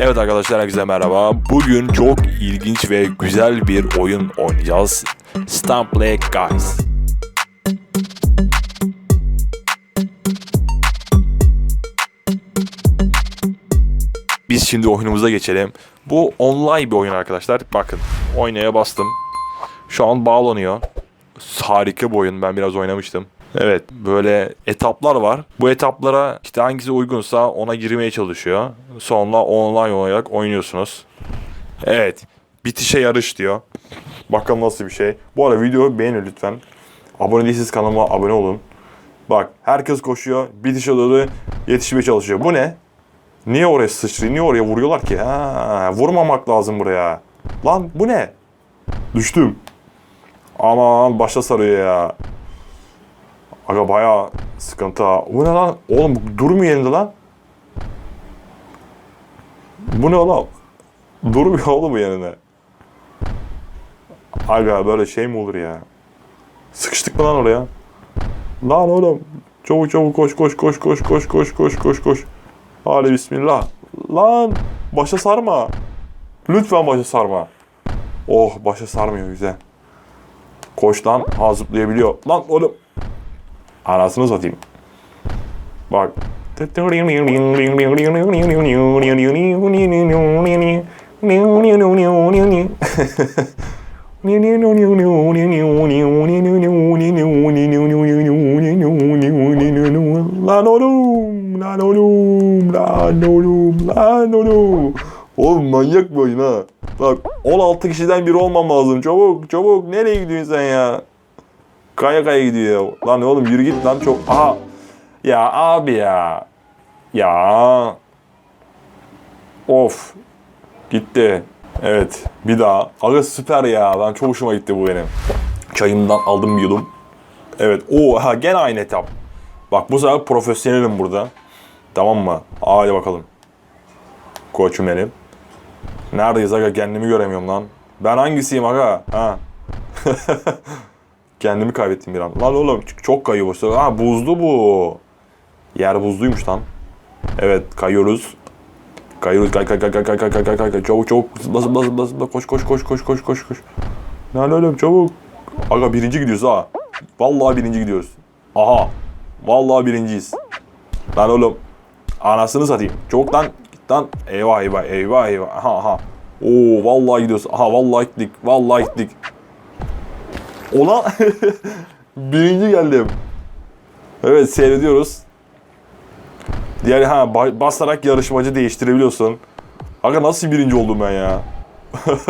Evet arkadaşlar herkese merhaba. Bugün çok ilginç ve güzel bir oyun oynayacağız. Stump Leg Guys. Biz şimdi oyunumuza geçelim. Bu online bir oyun arkadaşlar. Bakın oynaya bastım. Şu an bağlanıyor. Harika bir oyun. Ben biraz oynamıştım. Evet böyle etaplar var. Bu etaplara işte hangisi uygunsa ona girmeye çalışıyor. Sonra online olarak oynuyorsunuz. Evet. Bitişe yarış diyor. Bakalım nasıl bir şey. Bu arada videoyu beğenin lütfen. Abone değilseniz kanalıma abone olun. Bak herkes koşuyor. Bitişe doğru yetişmeye çalışıyor. Bu ne? Niye oraya sıçrıyor? Niye oraya vuruyorlar ki? Ha, vurmamak lazım buraya. Lan bu ne? Düştüm. Aman başta sarıyor ya. Aga bayağı sıkıntı ha. Bu ne lan? Oğlum bu durmuyor yerinde lan. Bu ne lan? Durmuyor oğlum yerine. Aga böyle şey mi olur ya? Sıkıştık mı lan oraya? Lan oğlum. Çabuk çabuk koş koş koş koş koş koş koş koş koş. Hadi bismillah. Lan başa sarma. Lütfen başa sarma. Oh başa sarmıyor güzel. Koş lan. Ha zıplayabiliyor. Lan oğlum. Anasını satayım. Bak. Lan oğlum, lan oğlum, lan oğlum, lan oğlum. Oğlum manyak bir oyun ha. Bak 16 kişiden biri olmam lazım. Çabuk çabuk nereye gidiyorsun sen ya? Kaya kaya gidiyor ya. Lan oğlum yürü git lan çok. Aha. Ya abi ya. Ya. Of. Gitti. Evet. Bir daha. Aga süper ya. Ben çok hoşuma gitti bu benim. Çayımdan aldım bir yudum. Evet. Oo ha gene aynı etap. Bak bu sefer profesyonelim burada. Tamam mı? Hadi bakalım. Koçum benim. Neredeyiz aga kendimi göremiyorum lan. Ben hangisiyim aga? Ha. Kendimi kaybettim bir an. Lan oğlum çok kayıyor bu. Ha buzlu bu. Yer buzluymuş lan. Evet kayıyoruz. Kayıyoruz kay kay kay kay kay kay kay kay kay kay çabuk çabuk zıpla zıpla zıpla koş koş koş koş koş koş koş. Lan oğlum çabuk. Aga birinci gidiyoruz ha. Vallahi birinci gidiyoruz. Aha. Vallahi birinciyiz. Lan oğlum. Anasını satayım. Git lan. Eyvah eyvah eyvah eyvah. Aha aha. Oo vallahi gidiyoruz. Aha vallahi gittik. Vallahi gittik. Ona birinci geldim. Evet seyrediyoruz. Diğer ha ba- basarak yarışmacı değiştirebiliyorsun. Aga nasıl birinci oldum ben ya?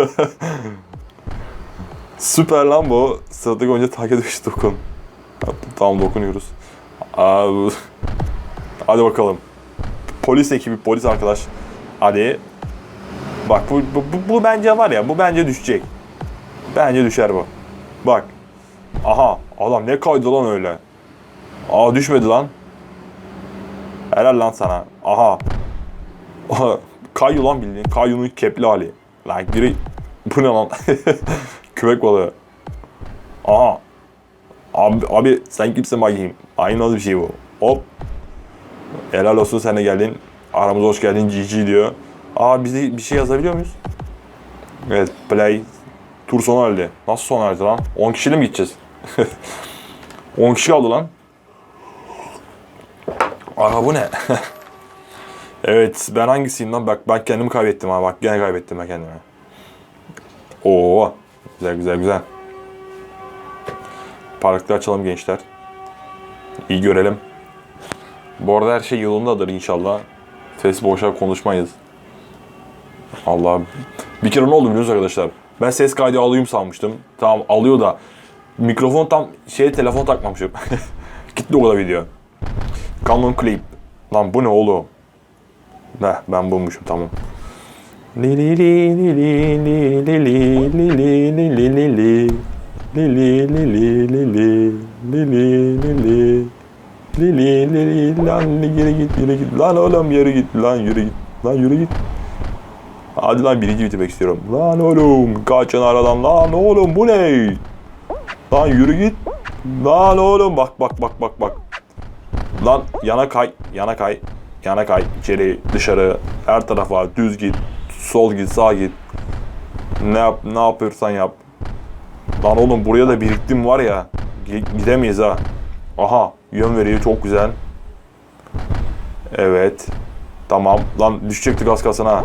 Süper lan bu. Sıradaki önce takip edmiş dokun. Tamam dokunuyoruz. Abi. Hadi bakalım. Polis ekibi, polis arkadaş. Hadi. Bak bu, bu, bu bence var ya, bu bence düşecek. Bence düşer bu. Bak. Aha adam ne kaydı lan öyle. Aa düşmedi lan. Helal lan sana. Aha. Kayu lan bildiğin. Kayu'nun kepli hali. Lan biri... Bu ne lan? Köpek balığı. Aha. Abi, abi sen kimsin bakayım. Aynı nasıl bir şey bu. Hop. Helal olsun sen de geldin. Aramıza hoş geldin GG diyor. Aa biz de bir şey yazabiliyor muyuz? Evet play Tur sona halde. Nasıl sona halde lan? 10 kişiyle mi gideceğiz? 10 kişi kaldı lan. Aha bu ne? evet ben hangisiyim lan? Bak ben kendimi kaybettim ha. Bak gene kaybettim ben kendimi. Oo. Güzel güzel güzel. Parkta açalım gençler. İyi görelim. Bu arada her şey yolundadır inşallah. Ses konuşmayız. Allah. Bir kere ne oldu biliyorsunuz arkadaşlar? Ben ses kaydı alayım sanmıştım. Tamam alıyor da mikrofon tam şeye telefon takmamışım. Gitti o kadar video. Canon Clip. Lan bu ne oğlum? Ne ben bulmuşum tamam. Li li li li li li li li li li li li li li. Li li li li li li. Li li li li. Li li li li lan yürü git yürü git lan oğlum yürü git lan yürü git lan yürü git. Hadi lan birinci bitirmek istiyorum. Lan oğlum kaçın aradan lan oğlum bu ne? Lan yürü git. Lan oğlum bak bak bak bak bak. Lan yana kay yana kay. yana kay, içeri, dışarı, her tarafa düz git, sol git, sağ git. Ne yap, ne yapıyorsan yap. Lan oğlum buraya da biriktim var ya. gi- Gidemeyiz ha. Aha yön veriyor çok güzel. Evet. Tamam. Lan düşecektik az kasına.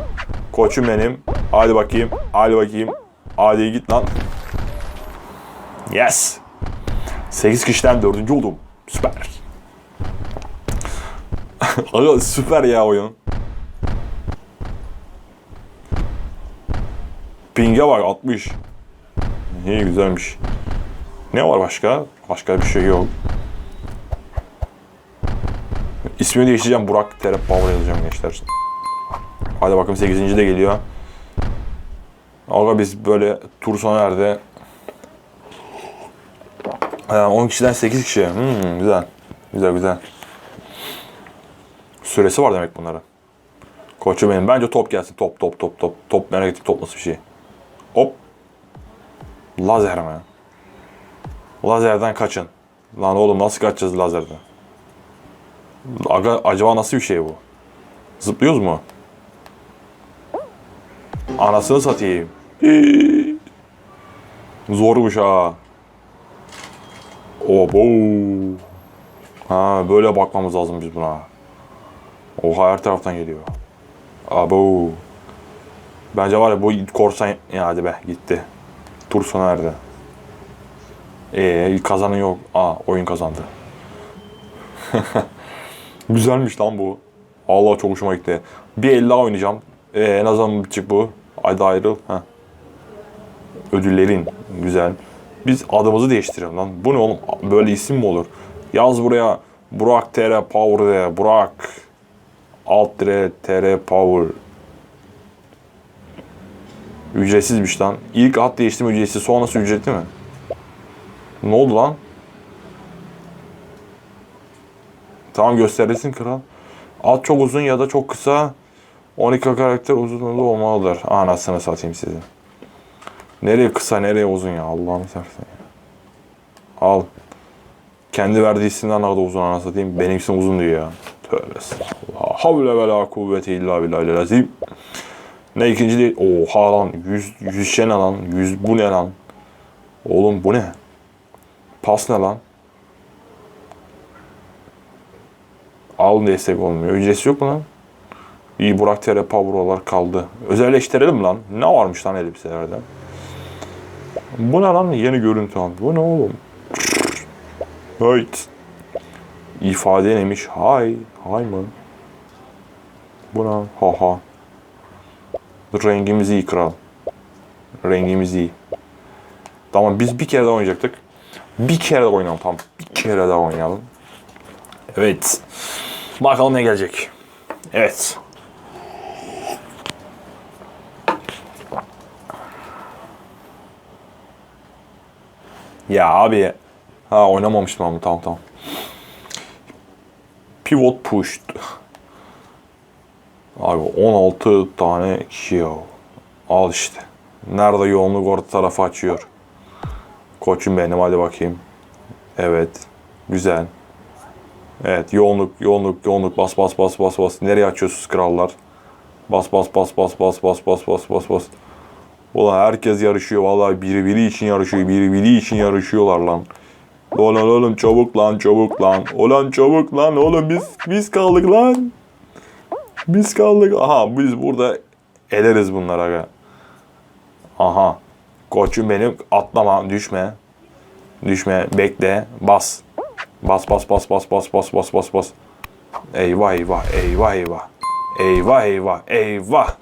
Koçum benim. Hadi bakayım. Hadi bakayım. Hadi git lan. Yes. 8 kişiden 4. oldum. Süper. Aga süper ya oyun. Ping'e bak 60. İyi güzelmiş. Ne var başka? Başka bir şey yok. İsmini değiştireceğim. Burak Terep Power yazacağım gençler. Hadi bakalım 8. de geliyor. Aga biz böyle tur sona erdi. Ha, 10 kişiden 8 kişi. Hmm, güzel. Güzel güzel. Süresi var demek bunlara. Koçum benim. Bence top gelsin. Top top top top. Top merak ettim top nasıl bir şey. Hop. Lazer mi? Lazerden kaçın. Lan oğlum nasıl kaçacağız lazerden? Aga, acaba nasıl bir şey bu? Zıplıyoruz mu? Anasını satayım. Zormuş ha. Obo. Ha böyle bakmamız lazım biz buna. Oha her taraftan geliyor. Abo. Bence var ya bu korsan ya hadi be gitti. Tur sona erdi. Ee kazanan yok. Aa oyun kazandı. Güzelmiş lan bu. Allah çok hoşuma gitti. Bir el daha oynayacağım. Ee, en azından bitecek bu. Haydi ayrıl. Ödüllerin. Güzel. Biz adımızı değiştirelim lan. Bu ne oğlum? Böyle isim mi olur? Yaz buraya Burak TR Power de. Burak Alt dire TR Power. Ücretsizmiş lan. İlk ad değiştirme ücretsiz. Sonrası ücretli mi? Ne oldu lan? Tamam gösterilsin kral. Ad çok uzun ya da çok kısa. 12 karakter uzunluğu olmalıdır. Anasını satayım sizi. Nereye kısa nereye uzun ya Allah'ını seversen ya. Al. Kendi verdiği isimden ne kadar uzun anasını satayım. Benim uzun diyor ya. Tövbe estağfurullah. Havle ve la kuvvete illa billahil azim. Ne ikinci değil. Oha lan. 100, 100 şey ne lan? 100 bu ne lan? Oğlum bu ne? Pas ne lan? Al destek olmuyor. Ücretsiz yok mu lan? İyi Burak TR Power kaldı. Özelleştirelim lan. Ne varmış lan elbiselerde? Bu ne lan? Yeni görüntü abi. Bu ne oğlum? Evet. İfade neymiş? Hay. Hay mı? Bu ne? Ha ha. Rengimiz iyi kral. Rengimiz iyi. Tamam biz bir kere daha oynayacaktık. Bir kere daha oynayalım tamam. Bir kere daha oynayalım. Evet. Bakalım ne gelecek. Evet. Ya abi. Ha oynamamıştım ama tamam tamam. Pivot pushed. Abi 16 tane kişi ya. Al işte. Nerede yoğunluk orta tarafı açıyor. Koçum benim hadi bakayım. Evet. Güzel. Evet yoğunluk yoğunluk yoğunluk bas bas bas bas bas. Nereye açıyorsunuz krallar? Bas bas bas bas bas bas bas bas bas bas. Ulan herkes yarışıyor vallahi biri biri için yarışıyor biri biri için yarışıyorlar lan. Ulan oğlum çabuk lan çabuk lan. Ulan çabuk lan oğlum biz biz kaldık lan. Biz kaldık. Aha biz burada ederiz bunları aga. Aha. Koçum benim atlama düşme. Düşme bekle bas. Bas bas bas bas bas bas bas bas bas. Eyvah eyvah eyvah eyvah. Eyvah eyvah eyvah.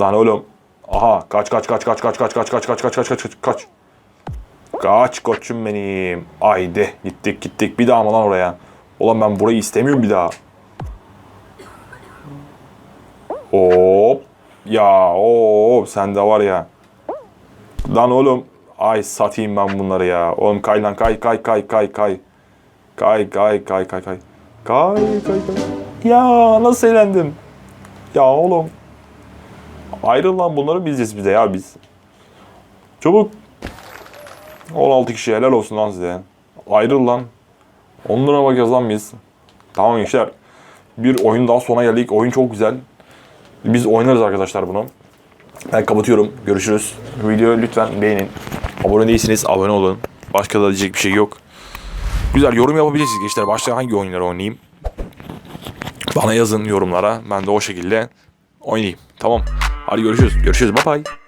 Lan oğlum. Aha kaç kaç kaç kaç kaç kaç kaç kaç kaç kaç kaç kaç kaç kaç. Kaç koçum benim. Haydi gittik gittik bir daha mı lan oraya? Ulan ben burayı istemiyorum bir daha. Hop. Ya hop sen de var ya. Lan oğlum. Ay satayım ben bunları ya. Oğlum kay lan kay kay kay kay kay. Kay kay kay kay kay. Kay kay kay. Ya nasıl eğlendim. Ya oğlum. Ayrıl lan bunları bileceğiz bize ya biz. Çabuk. 16 kişi helal olsun lan size. Ayrıl lan. 10 lira bakacağız lan biz. Tamam gençler. Bir oyun daha sona geldik. Oyun çok güzel. Biz oynarız arkadaşlar bunu. Ben kapatıyorum. Görüşürüz. Videoyu lütfen beğenin. Abone değilseniz abone olun. Başka da diyecek bir şey yok. Güzel yorum yapabilirsiniz gençler. Başka hangi oyunları oynayayım? Bana yazın yorumlara. Ben de o şekilde oynayayım. Tamam. Hadi görüşürüz. Görüşürüz. Bye bye.